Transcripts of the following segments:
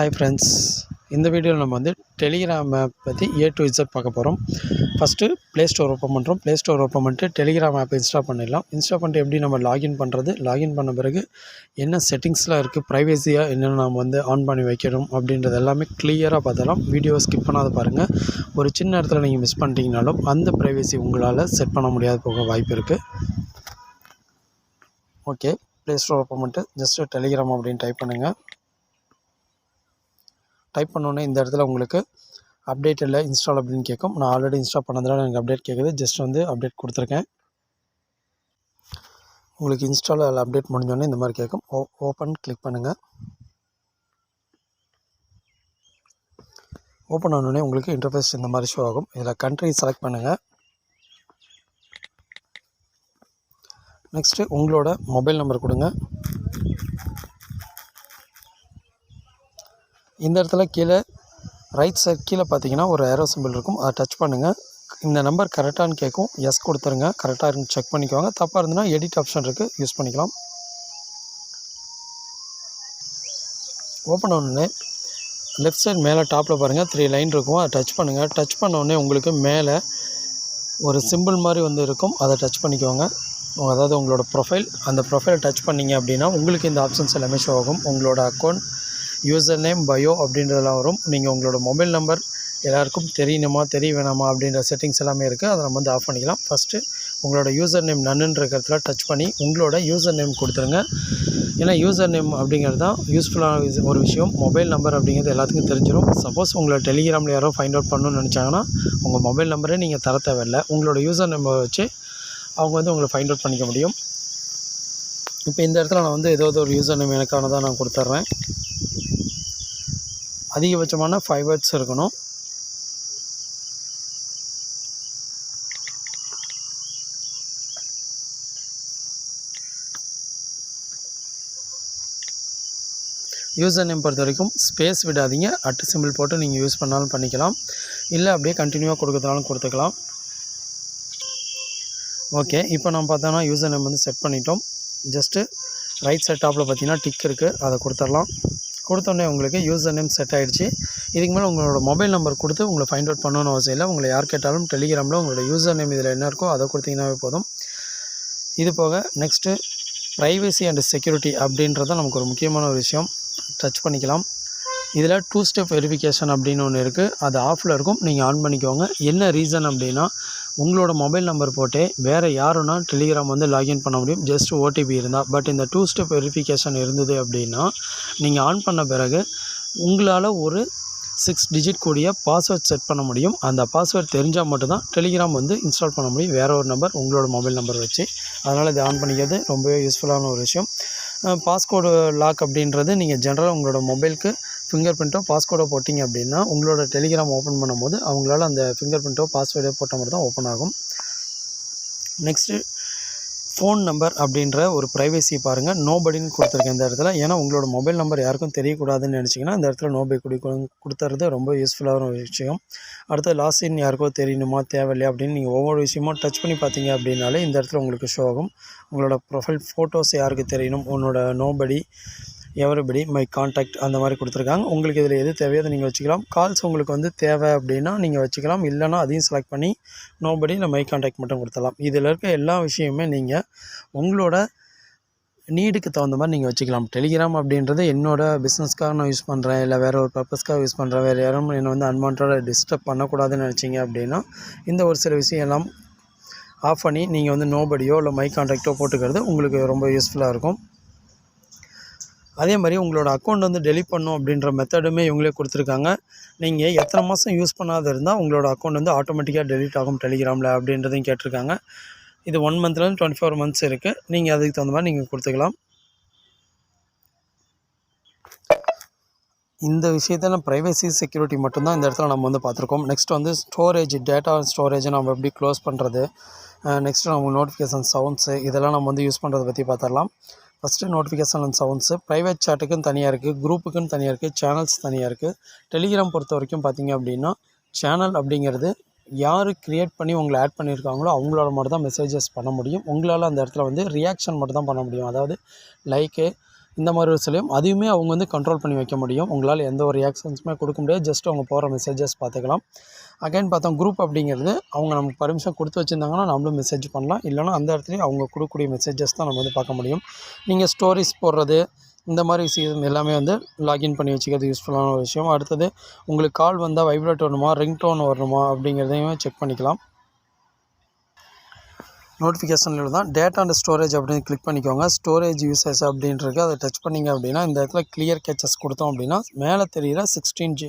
Hi friends இந்த வீடியோவில் நம்ம வந்து டெலிகிராம் ஆப் பற்றி ஏ டு இசட் பார்க்க போகிறோம் ஃபஸ்ட்டு ப்ளே ஸ்டோர் ஓப்பன் பண்ணுறோம் ப்ளே ஸ்டோர் ஓப்பன் பண்ணிட்டு டெலிகிராம் ஆப் இன்ஸ்டால் பண்ணிடலாம். இன்ஸ்டால் பண்ணிட்டு எப்படி நம்ம லாகின் பண்ணுறது லாகின் பண்ண பிறகு என்ன செட்டிங்ஸ்லாம் இருக்குது ப்ரைவேசியாக என்னென்ன நம்ம வந்து ஆன் பண்ணி வைக்கணும்? அப்படின்றது எல்லாமே கிளியராக பார்த்தலாம் வீடியோ ஸ்கிப் பண்ணாத பாருங்கள் ஒரு சின்ன இடத்துல நீங்கள் மிஸ் பண்ணிட்டீங்கனாலும் அந்த ப்ரைவேசி உங்களால் செட் பண்ண முடியாத போக வாய்ப்பு இருக்குது ஓகே ப்ளே ஸ்டோர் ஓப்பன் பண்ணிட்டு ஜஸ்ட்டு டெலிகிராம் அப்படின்னு டைப் பண்ணுங்கள் டைப் பண்ணோன்னே இந்த இடத்துல உங்களுக்கு அப்டேட் இல்லை இன்ஸ்டால் அப்படின்னு கேட்கும். நான் ஆல்ரெடி இன்ஸ்டால் பண்ணதுனால எனக்கு அப்டேட் கேட்குது. ஜஸ்ட் வந்து அப்டேட் கொடுத்துருக்கேன். உங்களுக்கு இன்ஸ்டால் அதில் அப்டேட் முடிஞ்சோடனே இந்த மாதிரி கேட்கும். ஓ ஓப்பன் கிளிக் பண்ணுங்கள் ஓப்பன் ஆனோடனே உங்களுக்கு இன்டர்ஃபேஸ் இந்த மாதிரி ஷோ ஆகும். இதில் கண்ட்ரி செலக்ட் பண்ணுங்கள் நெக்ஸ்ட்டு உங்களோட மொபைல் நம்பர் கொடுங்க. இந்த இடத்துல கீழே ரைட் சைட் கீழே பார்த்தீங்கன்னா ஒரு ஏரோ சிம்பிள் இருக்கும். அதை டச் பண்ணுங்கள் இந்த நம்பர் கரெக்டானு கேட்கும். எஸ் கொடுத்துருங்க. கரெக்டாக இருந்து செக் பண்ணிக்கோங்க. தப்பாக இருந்ததுன்னா எடிட் ஆப்ஷன் இருக்குது யூஸ் பண்ணிக்கலாம். ஓப்பன் ஆனோடனே லெஃப்ட் சைடு மேலே டாப்பில் பாருங்கள் த்ரீ லைன் இருக்கும். அதை டச் பண்ணுங்கள் டச் பண்ணோடனே உங்களுக்கு மேலே ஒரு சிம்பிள் மாதிரி வந்து இருக்கும். அதை டச் பண்ணிக்கோங்க. அதாவது உங்களோட ப்ரொஃபைல் அந்த ப்ரொஃபைலை டச் பண்ணிங்க அப்படின்னா உங்களுக்கு இந்த ஆப்ஷன்ஸ் எல்லாமே ஷோ ஆகும். உங்களோட அக்கௌண்ட் யூசர் நேம் பயோ அப்படின்றதெல்லாம் வரும். நீங்கள் உங்களோட மொபைல் நம்பர் எல்லாருக்கும் தெரியணுமா தெரிய வேணாமா அப்படின்ற செட்டிங்ஸ் எல்லாமே இருக்குது அதை நம்ம வந்து ஆஃப் பண்ணிக்கலாம். ஃபஸ்ட்டு உங்களோட யூசர் நேம் நன்னுன்ற இடத்துல டச் பண்ணி உங்களோட யூசர் நேம் கொடுத்துருங்க. ஏன்னா யூசர் நேம் அப்படிங்கிறது தான் யூஸ்ஃபுல்லான ஒரு விஷயம். மொபைல் நம்பர் அப்படிங்கிறது எல்லாத்துக்கும் தெரிஞ்சிடும் சப்போஸ் உங்களை டெலிகிராமில் யாரோ ஃபைண்ட் அவுட் பண்ணணும்னு நினச்சாங்கன்னா உங்கள் மொபைல் நம்பரே நீங்கள் தர தேவையில்லை. உங்களோட யூசர் நம்பர் வச்சு அவங்க வந்து உங்களை ஃபைண்ட் அவுட் பண்ணிக்க முடியும். இப்போ இந்த இடத்துல நான் வந்து ஏதோ ஒரு யூசர் நேம் எனக்கானதாக நான் கொடுத்துட்றேன் அதிகபட்சமான ஃபைவ் வேர்ட்ஸ் இருக்கணும். யூசர் நேம் பொறுத்த வரைக்கும் ஸ்பேஸ் விடாதீங்க. அட்டு சிம்பிள் போட்டு நீங்கள் யூஸ் பண்ணாலும் பண்ணிக்கலாம். இல்லை அப்படியே கண்டினியூவாக கொடுக்குறதுனாலும் கொடுத்துக்கலாம். ஓகே இப்போ நம்ம பார்த்தோன்னா யூசர் நேம் வந்து செட் பண்ணிட்டோம். ஜஸ்ட்டு ரைட் சைட் டாப்பில் பார்த்தீங்கன்னா டிக் இருக்குது அதை கொடுத்துடலாம். கொடுத்தோடனே உங்களுக்கு யூசர் நேம் செட் ஆகிடுச்சு இதுக்கு மேலே உங்களோட மொபைல் நம்பர் கொடுத்து உங்களை ஃபைண்ட் அவுட் பண்ணணும்னு அவசியம் இல்லை. உங்களை யார் கேட்டாலும் டெலிகிராமில் உங்களோட யூசர் நேம் இதில் என்ன இருக்கோ அதை கொடுத்தீங்கன்னாவே போதும். இது போக நெக்ஸ்ட்டு ப்ரைவசி அண்ட் செக்யூரிட்டி அப்படின்றது நமக்கு ஒரு முக்கியமான ஒரு விஷயம். டச் பண்ணிக்கலாம். இதில் டூ ஸ்டெப் வெரிஃபிகேஷன் அப்படின்னு ஒன்று இருக்குது அது ஆஃபில் இருக்கும். நீங்கள் ஆன் பண்ணிக்கோங்க. என்ன ரீசன் அப்படின்னா உங்களோட மொபைல் நம்பர் போட்டே வேறு யாருன்னா டெலிகிராம் வந்து லாகின் பண்ண முடியும். ஜஸ்ட் ஓடிபி இருந்தால் பட் இந்த டூ ஸ்டெப் வெரிஃபிகேஷன் இருந்தது அப்படின்னா நீங்கள் ஆன் பண்ண பிறகு உங்களால் ஒரு சிக்ஸ் டிஜிட் கூடிய பாஸ்வேர்ட் செட் பண்ண முடியும். அந்த பாஸ்வேர்ட் தெரிஞ்சால் மட்டும்தான் டெலிகிராம் வந்து இன்ஸ்டால் பண்ண முடியும். வேறு ஒரு நம்பர் உங்களோட மொபைல் நம்பர் வச்சு. அதனால் இதை ஆன் பண்ணிக்கிறது ரொம்பவே யூஸ்ஃபுல்லான ஒரு விஷயம். பாஸ்கோடு லாக் அப்படின்றது நீங்கள் ஜென்ரலாக உங்களோட மொபைலுக்கு ஃபிங்கர் பிரிண்ட்டோ பாஸ்கோடோ போட்டிங்க அப்படின்னா உங்களோட டெலிகிராம் ஓப்பன் பண்ணும்போது அவங்களால அந்த ஃபிங்கர் பிரிண்ட்டோ பாஸ்வேர்டோ போட்ட மாதிரி தான் ஓப்பன் ஆகும். நெக்ஸ்ட்டு ஃபோன் நம்பர் அப்படின்ற ஒரு ப்ரைவேசி பாருங்கள் நோபடின்னு கொடுத்துருக்கேன் இந்த இடத்துல. ஏன்னா உங்களோட மொபைல் நம்பர் யாருக்கும் தெரியக்கூடாதுன்னு நினச்சிங்கன்னா இந்த இடத்துல நோபை குடி கொடுத்துறது ரொம்ப யூஸ்ஃபுல்லான ஒரு விஷயம். அடுத்து லாஸ்ட் இன் யாருக்கோ தெரியணுமா தேவையில்லையா அப்படின்னு நீங்கள் ஒவ்வொரு விஷயமும் டச் பண்ணி பார்த்தீங்க அப்படின்னாலே இந்த இடத்துல உங்களுக்கு ஷோ ஆகும். உங்களோட ப்ரொஃபைல் ஃபோட்டோஸ் யாருக்கு தெரியணும்? உன்னோட நோபடி எவரிபடி மை காண்டாக்ட் அந்த மாதிரி கொடுத்துருக்காங்க. உங்களுக்கு இதில் எது தேவையோ அதை நீங்கள் வச்சுக்கலாம். கால்ஸ் உங்களுக்கு வந்து தேவை அப்படின்னா நீங்கள் வச்சுக்கலாம். இல்லைனா அதையும் செலக்ட் பண்ணி நோபடி இல்லை மை காண்டாக்ட் மட்டும் கொடுத்துடலாம். இதில் இருக்க எல்லா விஷயமுமே நீங்கள் உங்களோட நீடுக்கு தகுந்த மாதிரி நீங்கள் வச்சுக்கலாம். டெலிகிராம் அப்படின்றது என்னோடய பிஸ்னஸ்க்காக நான் யூஸ் பண்ணுறேன் இல்லை வேறு ஒரு பர்பஸ்க்காக யூஸ் பண்ணுறேன் வேறு யாரும் என்னை வந்து அன்வான்டாக டிஸ்டர்ப் பண்ணக்கூடாதுன்னு நினச்சிங்க அப்படின்னா இந்த ஒரு சில விஷயம் எல்லாம் ஆஃப் பண்ணி நீங்கள் வந்து நோபடியோ இல்லை மை கான்டாக்டோ போட்டுக்கிறது உங்களுக்கு ரொம்ப யூஸ்ஃபுல்லாக இருக்கும். அதே மாதிரி உங்களோட அக்கௌண்ட் வந்து டெலிட் பண்ணும் அப்படின்ற மெத்தடுமே இவங்களே கொடுத்துருக்காங்க. நீங்கள் எத்தனை மாதம் யூஸ் பண்ணாத இருந்தால் உங்களோட அக்கௌண்ட் வந்து ஆட்டோமேட்டிக்காக டெலிட் ஆகும் டெலிகிராமில் அப்படின்றதையும் கேட்டிருக்காங்க. இது ஒன் மந்த்லேருந்து டுவெண்ட்டி ஃபோர் மந்த்ஸ் இருக்குது நீங்கள் அதுக்கு தகுந்த மாதிரி நீங்கள் கொடுத்துக்கலாம். இந்த விஷயத்தில் ப்ரைவசி செக்யூரிட்டி மட்டும்தான் இந்த இடத்துல நம்ம வந்து பார்த்துருக்கோம். நெக்ஸ்ட் வந்து ஸ்டோரேஜ் டேட்டா ஸ்டோரேஜை நம்ம எப்படி க்ளோஸ் பண்ணுறது நெக்ஸ்ட்டு நம்ம நோட்டிஃபிகேஷன் சவுண்ட்ஸு இதெல்லாம் நம்ம வந்து யூஸ் பண்ணுறதை பற்றி பார்த்துடலாம். First notification and sounds private சாட்டுக்குன்னு தனியாக இருக்குது குரூப்புக்குன்னு தனியாக இருக்குது சேனல்ஸ் தனியாக இருக்குது டெலிகிராம் பொறுத்த வரைக்கும் பார்த்திங்க அப்படின்னா சேனல் அப்படிங்கிறது யார் க்ரியேட் பண்ணி உங்களை ஆட் பண்ணியிருக்காங்களோ அவங்களோட மட்டும் தான் மெசேஜஸ் பண்ண முடியும். உங்களால் அந்த இடத்துல வந்து ரியாக்ஷன் மட்டும் தான் பண்ண முடியும். அதாவது லைக்கு இந்த மாதிரி ஒரு சிலையும் அதையுமே அவங்க வந்து கண்ட்ரோல் பண்ணி வைக்க முடியும். உங்களால் எந்த ஒரு ரியாக்ஷன்ஸுமே கொடுக்க முடியாது. ஜஸ்ட் அவங்க போகிற மெசேஜஸ் பார்த்துக்கலாம். அகைன் பார்த்தோம் குரூப் அப்படிங்கிறது அவங்க நமக்கு பர்மிஷன் கொடுத்து வச்சுருந்தாங்கன்னா நம்மளும் மெசேஜ் பண்ணலாம். இல்லைனா அந்த இடத்துலையும் அவங்க கொடுக்கக்கூடிய மெசேஜஸ் தான் நம்ம வந்து பார்க்க முடியும். நீங்கள் ஸ்டோரிஸ் போடுறது இந்த மாதிரி விஷயம் எல்லாமே வந்து லாகின் பண்ணி வச்சுக்கிறது யூஸ்ஃபுல்லான ஒரு விஷயம். அடுத்தது உங்களுக்கு கால் வந்தால் வைப்ரேட் வரணுமா ரிங் டோன் வரணுமா அப்படிங்கிறதையும் செக் பண்ணிக்கலாம். நோட்டிஃபிகேஷனில் தான் டேட்டா அண்ட் ஸ்டோரேஜ் அப்படின்னு கிளிக் பண்ணிக்கோங்க. ஸ்டோரேஜ் யூசஸ் அப்படின்றது அதை டச் பண்ணிங்க அப்படின்னா இந்த இடத்துல கிளியர் கேச்சஸ் கொடுத்தோம் அப்படின்னா மேலே தெரிகிற சிக்ஸ்டீன் ஜி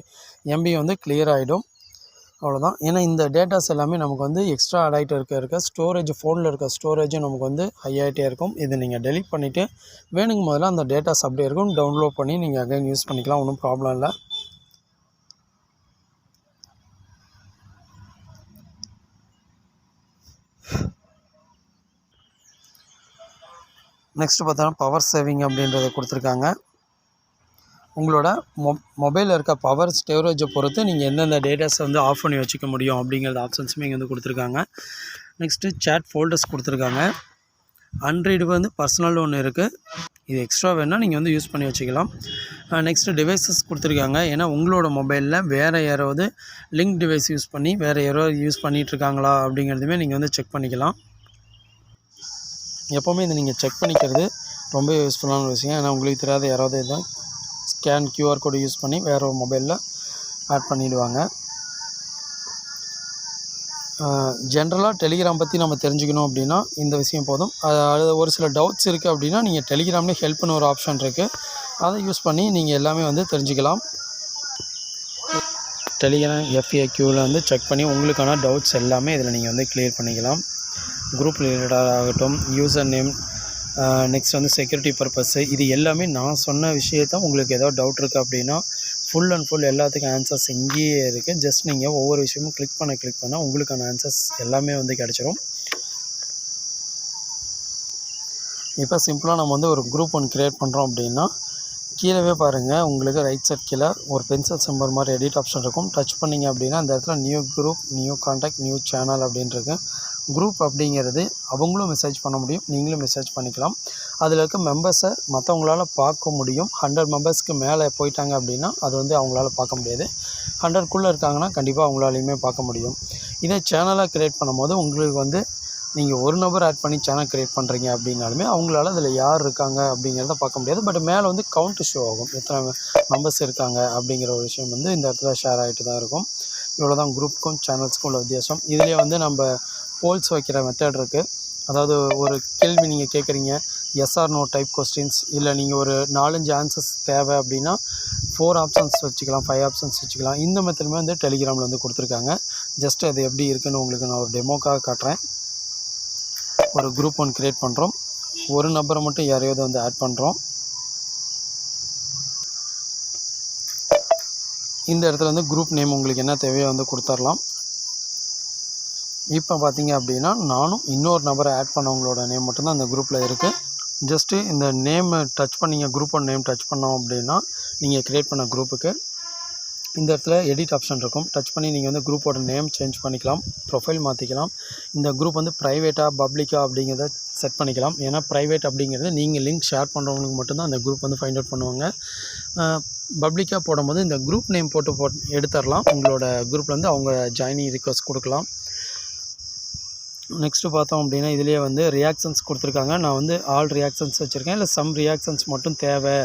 எம்பி வந்து கிளியர் ஆகிடும் அவ்வளோதான் ஏன்னா இந்த டேட்டாஸ் எல்லாமே நமக்கு வந்து எக்ஸ்ட்ரா ஆட் ஆகிட்டு இருக்க இருக்க ஸ்டோரேஜ் ஃபோனில் இருக்க ஸ்டோரேஜும் நமக்கு வந்து ஹை ஆகிட்டே இருக்கும். இது நீங்கள் டெலிட் பண்ணிவிட்டு வேணுங்க முதல்ல அந்த டேட்டாஸ் அப்படியே இருக்கும். டவுன்லோட் பண்ணி நீங்கள் அகைன் யூஸ் பண்ணிக்கலாம். ஒன்றும் ப்ராப்ளம் இல்லை. நெக்ஸ்ட்டு பார்த்தோன்னா பவர் சேவிங் அப்படின்றத கொடுத்துருக்காங்க. உங்களோட மொ மொபைலில் இருக்க பவர் ஸ்டோரேஜை பொறுத்து நீங்கள் எந்தெந்த டேட்டாஸை வந்து ஆஃப் பண்ணி வச்சுக்க முடியும் அப்படிங்கிறது ஆப்ஷன்ஸுமே இங்கே வந்து கொடுத்துருக்காங்க. நெக்ஸ்ட்டு சேட் ஃபோல்டர்ஸ் கொடுத்துருக்காங்க. அன்ரீடு வந்து பர்சனல் ஒன்று இருக்குது இது எக்ஸ்ட்ரா வேணால் நீங்கள் வந்து யூஸ் பண்ணி வச்சுக்கலாம். நெக்ஸ்ட்டு டிவைசஸ் கொடுத்துருக்காங்க. ஏன்னா உங்களோட மொபைலில் வேறு யாராவது லிங்க் டிவைஸ் யூஸ் பண்ணி வேறு யாராவது யூஸ் பண்ணிகிட்ருக்காங்களா அப்படிங்கிறதுமே நீங்கள் வந்து செக் பண்ணிக்கலாம். எப்போவுமே இதை நீங்கள் செக் பண்ணிக்கிறது ரொம்ப யூஸ்ஃபுல்லான ஒரு விஷயம். ஏன்னா உங்களுக்கு தெரியாத யாராவது இதுதான் ஸ்கேன் கியூஆர் கோடு யூஸ் பண்ணி வேறு ஒரு மொபைலில் ஆட் பண்ணிவிடுவாங்க ஜென்ரலாக டெலிகிராம் பற்றி நம்ம தெரிஞ்சுக்கணும் அப்படின்னா இந்த விஷயம் போதும். அது ஒரு சில டவுட்ஸ் இருக்குது அப்படின்னா நீங்கள் டெலிகிராம்லேயே ஹெல்ப்னு ஒரு ஆப்ஷன் இருக்குது அதை யூஸ் பண்ணி நீங்கள் எல்லாமே வந்து தெரிஞ்சுக்கலாம். டெலிகிராம் எஃப்ஏக்யூவில் வந்து செக் பண்ணி உங்களுக்கான டவுட்ஸ் எல்லாமே இதில் நீங்கள் வந்து கிளியர் பண்ணிக்கலாம். குரூப் ரிலேட்டடாக ஆகட்டும் யூசர் நேம் நெக்ஸ்ட் வந்து செக்யூரிட்டி பர்பஸ்ஸு இது எல்லாமே நான் சொன்ன விஷயத்த உங்களுக்கு ஏதோ டவுட் இருக்குது அப்படின்னா ஃபுல் அண்ட் ஃபுல் எல்லாத்துக்கும் ஆன்சர்ஸ் இங்கேயே இருக்குது ஜஸ்ட் நீங்கள் ஒவ்வொரு விஷயமும் கிளிக் பண்ண கிளிக் பண்ண உங்களுக்கான ஆன்சர்ஸ் எல்லாமே வந்து கிடச்சிரும். இப்போ சிம்பிளாக நம்ம வந்து ஒரு குரூப் ஒன் க்ரியேட் பண்ணுறோம் அப்படின்னா கீழே பாருங்கள் உங்களுக்கு ரைட் சைட் கீழே ஒரு பென்சில் சிம்பர் மாதிரி எடிட் ஆப்ஷன் இருக்கும். டச் பண்ணிங்க அப்படின்னா அந்த இடத்துல new group new contact new channel அப்படின்ட்டு குரூப் அப்படிங்கிறது அவங்களும் மெசேஜ் பண்ண முடியும் நீங்களும் மெசேஜ் பண்ணிக்கலாம். அதில் இருக்க மெம்பர்ஸை மற்றவங்களால பார்க்க முடியும். ஹண்ட்ரட் மெம்பர்ஸ்க்கு மேலே போயிட்டாங்க அப்படின்னா அது வந்து அவங்களால பார்க்க முடியாது. ஹண்ட்ரட்குள்ளே இருக்காங்கன்னா கண்டிப்பாக அவங்களாலையுமே பார்க்க முடியும். இதே சேனலாக க்ரியேட் பண்ணும்போது உங்களுக்கு வந்து நீங்கள் ஒரு நபர் ஆட் பண்ணி சேனல் க்ரியேட் பண்ணுறீங்க அப்படின்னாலுமே அவங்களால அதில் யார் இருக்காங்க அப்படிங்கிறத பார்க்க முடியாது. பட் மேலே வந்து கவுண்ட் ஷோ ஆகும். எத்தனை மெம்பர்ஸ் இருக்காங்க அப்படிங்கிற ஒரு விஷயம் வந்து இந்த இடத்துல ஷேர் ஆகிட்டு தான் இருக்கும் இவ்வளோ தான் குரூப்புக்கும் சேனல்ஸ்க்கும் உள்ள வித்தியாசம். இதுலேயே வந்து நம்ம போல்ஸ் வைக்கிற மெத்தட் இருக்குது அதாவது ஒரு கேள்வி நீங்கள் கேட்குறீங்க எஸ்ஆர் நோ டைப் கொஸ்டின்ஸ் இல்லை நீங்கள் ஒரு நாலஞ்சு ஆன்சர்ஸ் தேவை அப்படின்னா ஃபோர் ஆப்ஷன்ஸ் வச்சுக்கலாம் ஃபைவ் ஆப்ஷன்ஸ் வச்சுக்கலாம். இந்த மெத்தடுமே வந்து டெலிகிராமில் வந்து கொடுத்துருக்காங்க. ஜஸ்ட் அது எப்படி இருக்குன்னு உங்களுக்கு நான் ஒரு டெமோக்காக காட்டுறேன். ஒரு குரூப் ஒன் க்ரியேட் பண்ணுறோம் ஒரு நபரை மட்டும் யாரையாவது வந்து ஆட் பண்ணுறோம் இந்த இடத்துல வந்து குரூப் நேம் உங்களுக்கு என்ன தேவையோ வந்து கொடுத்துர்லாம் இப்போ பார்த்தீங்க அப்படின்னா நானும் இன்னொரு நபரை ஆட் பண்ணவங்களோட நேம் மட்டும்தான் அந்த குரூப்பில் இருக்குது ஜஸ்ட்டு இந்த நேமை டச் பண்ணிங்க குரூப்போட நேம் டச் பண்ணோம் அப்படின்னா நீங்கள் க்ரியேட் பண்ண குரூப்புக்கு இந்த இடத்துல எடிட் ஆப்ஷன் இருக்கும். டச் பண்ணி நீங்கள் வந்து குரூப்போட நேம் சேஞ்ச் பண்ணிக்கலாம் ப்ரொஃபைல் மாற்றிக்கலாம் இந்த குரூப் வந்து ப்ரைவேட்டாக பப்ளிக்காக அப்படிங்கிறத செட் பண்ணிக்கலாம். ஏன்னா ப்ரைவேட் அப்படிங்கிறது நீங்கள் லிங்க் ஷேர் பண்ணுறவங்களுக்கு மட்டும்தான் அந்த குரூப் வந்து ஃபைண்ட் அவுட் பண்ணுவாங்க. பப்ளிக்காக போடும்போது இந்த குரூப் நேம் போட்டு போட் எடுத்துடலாம். உங்களோட குரூப்பில் வந்து அவங்க ஜாயினிங் ரிக்வஸ்ட் கொடுக்கலாம். நெக்ஸ்ட்டு பார்த்தோம் அப்படின்னா இதுலேயே வந்து ரியாக்ஷன்ஸ் கொடுத்துருக்காங்க. நான் வந்து ஆல் ரியாக்ஷன்ஸ் வச்சுருக்கேன். இல்லை சம் ரியாக்ஷன்ஸ் மட்டும் தேவை.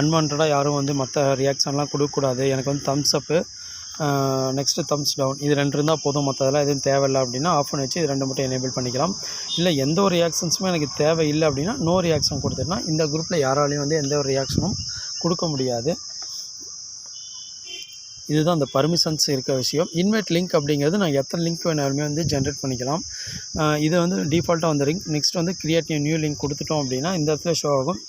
அன்வான்டாக யாரும் வந்து மற்ற ரியாக்ஷன்லாம் கொடுக்கக்கூடாது. எனக்கு வந்து thumbs up next thumbs down இது ரெண்டு இருந்தால் போதும். மற்றதெல்லாம் எதுவும் தேவையில்லை அப்படின்னா ஆஃப் பண்ணி வச்சு இது ரெண்டு மட்டும் எனேபிள் பண்ணிக்கலாம். இல்லை எந்த ஒரு ரியாக்ஷன்ஸுமே எனக்கு தேவை இல்லை அப்படின்னா நோ ரியாக்ஷன் கொடுத்துருனா இந்த குரூப்பில் யாராலையும் வந்து எந்த ஒரு ரியாக்ஷனும் கொடுக்க முடியாது. இதுதான் அந்த பர்மிஷன்ஸ் இருக்க விஷயம். இன்வைட் லிங்க் அப்படிங்கிறது நான் எத்தனை லிங்க் வேணாலுமே வந்து ஜென்ரேட் பண்ணிக்கலாம். இதை வந்து டிஃபால்ட்டாக வந்து லிங்க் நெக்ஸ்ட் வந்து கிரியேட் நியூ லிங்க் கொடுத்துட்டோம் அப்படின்னா இந்த இடத்துல ஷோ ஆகும்.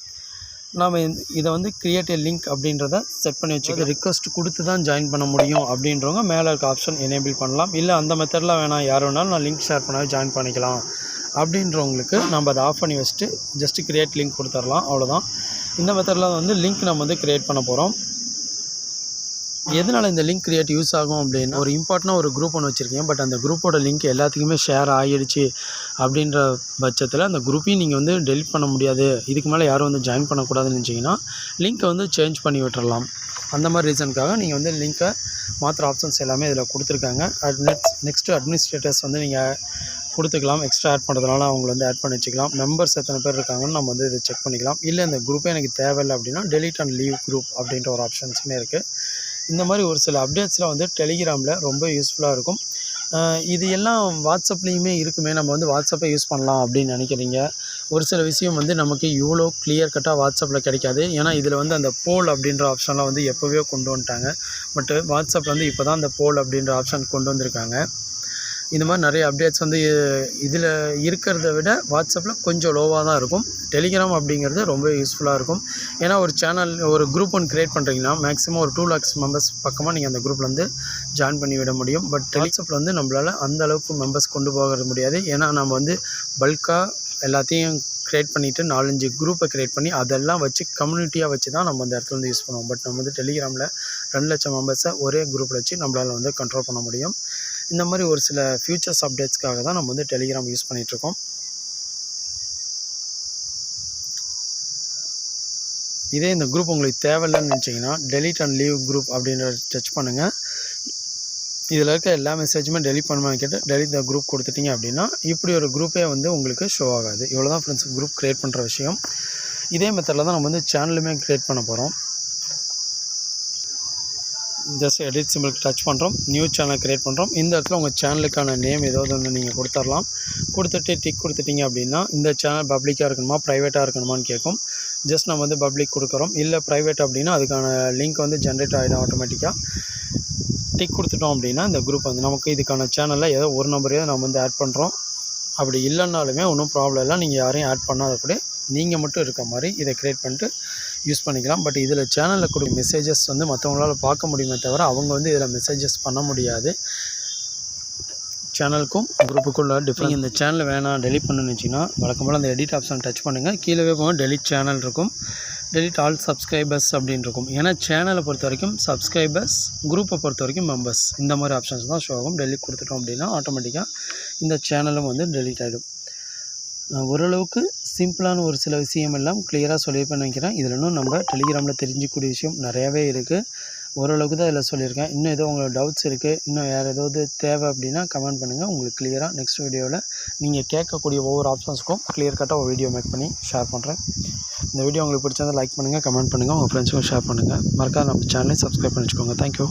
நாம் இதை வந்து கிரியேட் லிங்க் அப்படின்றத செட் பண்ணி வச்சுக்க ரிக்வஸ்ட் கொடுத்து தான் ஜாயின் பண்ண முடியும் அப்படின்றவங்க மேலே இருக்க ஆப்ஷன் எனேபிள் பண்ணலாம். இல்லை அந்த மெத்தடில் வேணாம் யார் வேணாலும் நான் லிங்க் ஷேர் பண்ணாவே ஜாயின் பண்ணிக்கலாம். அப்படின்றவங்களுக்கு நம்ம அதை ஆஃப் பண்ணி வச்சுட்டு ஜஸ்ட்டு கிரியேட் லிங்க் கொடுத்துர்லாம் அவ்வளோதான் இந்த மெத்தடில் வந்து லிங்க் நம்ம வந்து க்ரியேட் பண்ண போகிறோம் எதனால் இந்த லிங்க் கிரியேட் யூஸ் ஆகும் அப்படின்னா ஒரு இம்பார்ட்டண்டாக ஒரு குரூப் ஒன்று வச்சுருக்கீங்க பட் அந்த குரூப்போட லிங்க் எல்லாத்துக்குமே ஷேர் ஆகிடுச்சு அப்படின்ற பட்சத்தில் அந்த குரூப்பையும் நீங்கள் வந்து டெலிட் பண்ண முடியாது. இதுக்கு மேலே யாரும் வந்து ஜாயின் பண்ணக்கூடாதுன்னு நினச்சிங்கன்னா லிங்க்கை வந்து சேஞ்ச் பண்ணி விட்டுறலாம். அந்த மாதிரி ரீசனுக்காக நீங்கள் வந்து லிங்க்கை மாத்திர ஆப்ஷன்ஸ் எல்லாமே இதில் கொடுத்துருக்காங்க. அட் நெக்ஸ்ட் நெக்ஸ்ட்டு அட்மினிஸ்ட்ரேட்டர்ஸ் வந்து நீங்கள் கொடுத்துக்கலாம். எக்ஸ்ட்ரா ஆட் பண்ணுறதுனால அவங்கள வந்து ஆட் பண்ணி வச்சுக்கலாம். மெம்பர்ஸ் எத்தனை பேர் இருக்காங்கன்னு நம்ம வந்து இதை செக் பண்ணிக்கலாம். இல்லை இந்த குரூப்பே எனக்கு தேவையில்லை அப்படின்னா டெலிட் அண்ட் லீவ் குரூப் அப்படின்ற ஒரு ஆப்ஷன்ஸுமே இருக்குது இந்த மாதிரி ஒரு சில அப்டேட்ஸ்லாம் வந்து டெலிகிராமில் ரொம்ப யூஸ்ஃபுல்லாக இருக்கும். இது எல்லாம் வாட்ஸ்அப்லேயுமே இருக்குமே நம்ம வந்து வாட்ஸ்அப்பை யூஸ் பண்ணலாம் அப்படின்னு நினைக்கிறீங்க. ஒரு சில விஷயம் வந்து நமக்கு இவ்வளோ கிளியர் கட்டாக வாட்ஸ்அப்பில் கிடைக்காது. ஏன்னா இதில் வந்து அந்த போல் அப்படின்ற ஆப்ஷன்லாம் வந்து எப்போவே கொண்டு வந்துட்டாங்க. பட் வாட்ஸ்அப்பில் வந்து இப்போ தான் அந்த போல் அப்படின்ற ஆப்ஷன் கொண்டு வந்திருக்காங்க. இந்த மாதிரி நிறைய அப்டேட்ஸ் வந்து இதில் இருக்கிறத விட வாட்ஸ்அப்பில் கொஞ்சம் லோவாக தான் இருக்கும். டெலிகிராம் அப்படிங்கிறது ரொம்ப யூஸ்ஃபுல்லாக இருக்கும். ஏன்னா ஒரு சேனல் ஒரு குரூப் ஒன்று க்ரியேட் பண்ணுறீங்கன்னா மேக்ஸிமம் ஒரு டூ லேக்ஸ் மெம்பர்ஸ் பக்கமாக நீங்கள் அந்த குரூப்பில் வந்து ஜாயின் பண்ணி விட முடியும். பட் வாட்ஸ்அப்பில் வந்து நம்மளால் அந்த அளவுக்கு மெம்பர்ஸ் கொண்டு போக முடியாது. ஏன்னா நம்ம வந்து பல்காக எல்லாத்தையும் க்ரியேட் பண்ணிவிட்டு நாலஞ்சு குரூப்பை க்ரியேட் பண்ணி அதெல்லாம் வச்சு கம்யூனிட்டியாக வச்சு தான் நம்ம அந்த இடத்துல வந்து யூஸ் பண்ணுவோம். பட் நம்ம வந்து டெலிகிராமில் ரெண்டு லட்சம் மெம்பர்ஸை ஒரே குரூப்பில் வச்சு நம்மளால் வந்து கண்ட்ரோல் பண்ண முடியும். இந்த மாதிரி ஒரு சில ஃபியூச்சர்ஸ் அப்டேட்ஸ்க்காக தான் நம்ம வந்து டெலிகிராம் யூஸ் பண்ணிகிட்ருக்கோம் இதே இந்த குரூப் உங்களுக்கு தேவையில்லைன்னு நினச்சிங்கன்னா டெலிட் அண்ட் லீவ் குரூப் அப்படின்றத டச் பண்ணுங்கள் இதில் இருக்க எல்லா மெசேஜுமே டெலிட் பண்ணுவாங்கன்னு கேட்டு டெலிட் த குரூப் கொடுத்துட்டீங்க அப்படின்னா இப்படி ஒரு குரூப்பே வந்து உங்களுக்கு ஷோ ஆகாது. இவ்வளோ தான் ஃப்ரெண்ட்ஸ் குரூப் க்ரியேட் பண்ணுற விஷயம். இதே மெத்தடில் தான் நம்ம வந்து சேனலுமே க்ரியேட் பண்ண போகிறோம் ஜஸ்ட் எடிட் சிம்பிளுக்கு டச் பண்ணுறோம் நியூ சேனல் க்ரியேட் பண்ணுறோம் இந்த இடத்துல உங்கள் சேனலுக்கான நேம் ஏதாவது ஒன்று நீங்கள் கொடுத்துடலாம் கொடுத்துட்டு டிக் கொடுத்துட்டீங்க அப்படின்னா இந்த சேனல் பப்ளிக்காக இருக்கணுமா ப்ரைவேட்டாக இருக்கணுமான்னு கேட்கும். ஜஸ்ட் நம்ம வந்து பப்ளிக் கொடுக்குறோம். இல்லை ப்ரைவேட் அப்படின்னா அதுக்கான லிங்க் வந்து ஜென்ரேட் ஆகிடும் ஆட்டோமேட்டிக்காக டிக் கொடுத்துட்டோம் அப்படின்னா இந்த குரூப் வந்து நமக்கு இதுக்கான சேனலில் ஏதோ ஒரு நம்பரையோ நம்ம வந்து ஆட் பண்ணுறோம் அப்படி இல்லைன்னாலுமே ஒன்றும் ப்ராப்ளம் இல்லை. நீங்கள் யாரையும் ஆட் பண்ணாத கூட நீங்கள் மட்டும் இருக்க மாதிரி இதை க்ரியேட் பண்ணிட்டு யூஸ் பண்ணிக்கலாம். பட் இதில் சேனலில் கொடுக்க மெசேஜஸ் வந்து மற்றவங்களால பார்க்க முடியுமே தவிர அவங்க வந்து இதில் மெசேஜஸ் பண்ண முடியாது. சேனலுக்கும் குரூப்புக்குள்ள டிஃப்ரெண்ட் இந்த சேனல் வேணாம் டெலிட் பண்ணுச்சுன்னா வச்சிங்கன்னா வழக்கம் போல் அந்த எடிட் ஆப்ஷன் டச் பண்ணுங்கள் கீழே போங்க டெலிட் சேனல் இருக்கும். டெலிட் ஆல் சப்ஸ்கிரைபர்ஸ் அப்படின்னு இருக்கும். ஏன்னா சேனலை பொறுத்த வரைக்கும் சப்ஸ்கிரைபர்ஸ் குரூப்பை பொறுத்த வரைக்கும் மெம்பர்ஸ் இந்த மாதிரி ஆப்ஷன்ஸ் தான் ஷோ ஆகும். டெலிட் கொடுத்துட்டோம் அப்படின்னா ஆட்டோமேட்டிக்காக இந்த சேனலும் வந்து டெலிட் ஆகிடும் ஓரளவுக்கு சிம்பிளான ஒரு சில விஷயம் எல்லாம் கிளியராக சொல்லியிருப்பேன்னு நினைக்கிறேன். இதில் இன்னும் நம்ம டெலிகிராமில் தெரிஞ்சிக்கூடிய விஷயம் நிறையாவே இருக்குது ஓரளவுக்கு தான் இதில் சொல்லியிருக்கேன். இன்னும் ஏதோ உங்களுக்கு டவுட்ஸ் இருக்குது இன்னும் வேறு ஏதாவது தேவை அப்படின்னா கமெண்ட் பண்ணுங்கள் உங்களுக்கு கிளியராக நெக்ஸ்ட் வீடியோவில் நீங்கள் கேட்கக்கூடிய ஒவ்வொரு ஆப்ஷன்ஸ்க்கும் கிளியர் கட்டாக ஒரு வீடியோ மேக் பண்ணி ஷேர் பண்ணுறேன் இந்த வீடியோ உங்களுக்கு பிடிச்சிருந்தால் லைக் பண்ணுங்கள் கமெண்ட் பண்ணுங்கள் உங்கள் ஃப்ரெண்ட்ஸுக்கும் ஷேர் பண்ணுங்கள் மறக்காத நம்ம சேனலை சப்ஸ்கிரைப் பண்ணி வச்சுக்கோங்க தேங்க்யூ